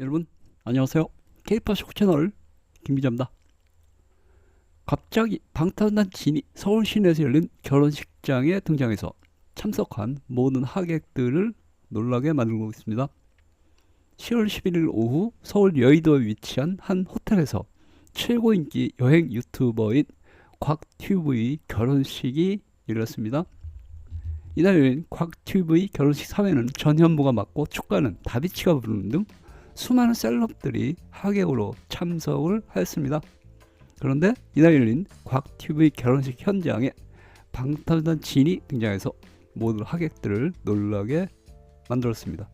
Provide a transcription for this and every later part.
여러분 안녕하세요. K-pop 쇼 채널 김기자입니다. 갑자기 방탄단진이 서울 시내에서 열린 결혼식장에 등장해서 참석한 모든 하객들을 놀라게 만들고 있습니다. 10월 11일 오후 서울 여의도에 위치한 한 호텔에서 최고 인기 여행 유튜버인 곽튜브의 결혼식이 열렸습니다. 이날 열린 곽튜브의 결혼식 사회는 전현무가 맡고 축가는 다비치가 부르는 등 수많은 셀럽들이 하객으로 참석을 하였습니다. 그런데 이날 열린 곽튜브의 결혼식 현장에 방탄단진이 등장해서 모든 하객들을 놀라게 만들었습니다.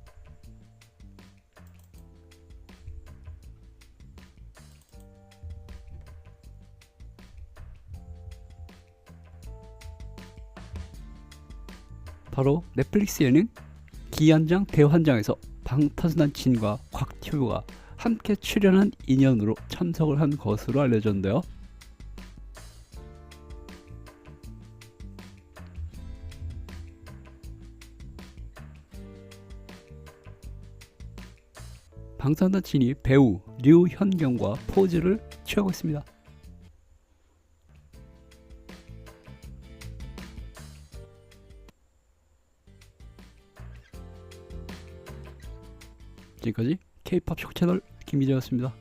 바로 넷플릭스 예능 기한장 대환장에서 방탄소년진과 곽튜브가 함께 출연한 인연으로 참석을 한 것으로 알려졌는데요. 방탄소년진이 배우 류현경과 포즈를 취하고 있습니다. 지금까지 K-팝 쇼 채널 김기재였습니다.